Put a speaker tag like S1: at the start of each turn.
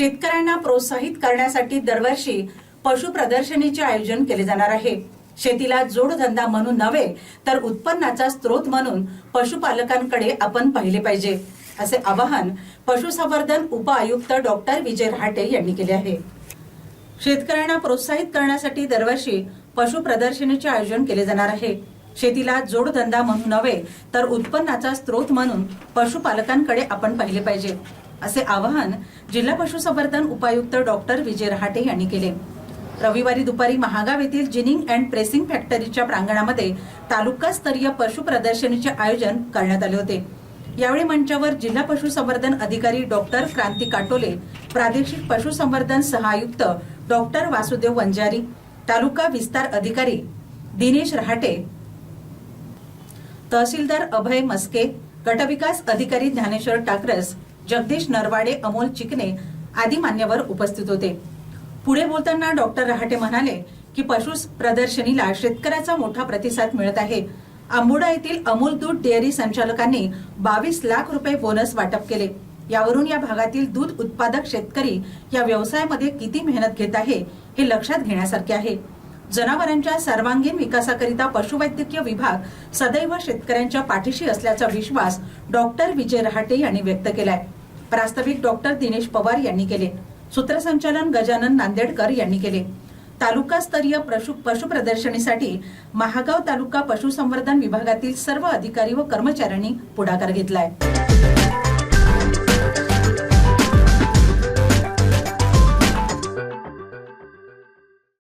S1: शेतकऱ्यांना प्रोत्साहित करण्यासाठी दरवर्षी पशु प्रदर्शनीचे आयोजन केले जाणार आहे. शेतीला जोडधंदा म्हणून नव्हे तर उत्पन्नाचा स्रोत म्हणून पशुपालकांकडे आपण पाहिले पाहिजे असे आवाहन पशुसंवर्धन उपआयुक्त डॉक्टर विजय रहाटे यांनी केले आहे. शेतकऱ्यांना प्रोत्साहित करण्यासाठी दरवर्षी पशु प्रदर्शनीचे आयोजन केले जाणार आहे. शेतीला जोडधंदा म्हणून नव्हे तर उत्पन्नाचा स्रोत म्हणून पशुपालकांकडे आपण पाहिले पाहिजे. असे आवाहन जिल्हा पशुसंवर्धन उपायुक्त डॉक्टर विजय रहाटे यांनी केले. रविवारी दुपारी महागाव येथील जिनिंग अँड प्रेसिंग फॅक्टरीच्या प्रांगणामध्ये तालुकास्तरीय पशु प्रदर्शनीचे आयोजन करण्यात आले होते. यावेळी मंचावर जिल्हा पशुसंवर्धन अधिकारी डॉक्टर क्रांती काटोले प्रादेशिक पशुसंवर्धन सहायुक्त डॉक्टर वासुदेव वंजारी तालुका विस्तार अधिकारी दिनेश रहाटे तहसीलदार अभय मस्के गटविकास अधिकारी ज्ञानेश्वर टाकरस जगदीश नरवाडे अमोल चिकने आदी मान्यवर उपस्थित होते. पुढे बोलताना डॉक्टर रहाटे म्हणाले की पशु प्रदर्शनीला शेतकऱ्याचा मोठा प्रतिसाद मिळत आहे. आंबोडा येथील अमूल दूध डेअरी संचालकांनी बावीस लाख रुपये बोनस वाटप केले. यावरून या भागातील दूध उत्पादक शेतकरी या व्यवसायामध्ये किती मेहनत घेत आहे हे लक्षात घेण्यासारखे आहे. जनावरांच्या सर्वांगीण विकासाकरिता पशुवैद्यकीय विभाग सदैव शेतकऱ्यांच्या पाठीशी असल्याचा विश्वास डॉक्टर विजय रहाटे यांनी व्यक्त केलाय. प्रास्ताविक डॉक्टर दिनेश पवार यांनी केले. सूत्रसंचालन गजानन नांदेडकर यांनी केले. तालुकास्तरीय पशु पशु प्रदर्शनीसाठी महागाव तालुका पशुसंवर्धन विभागातील सर्व अधिकारी व कर्मचाऱ्यांनी पुढाकार घेतलाय.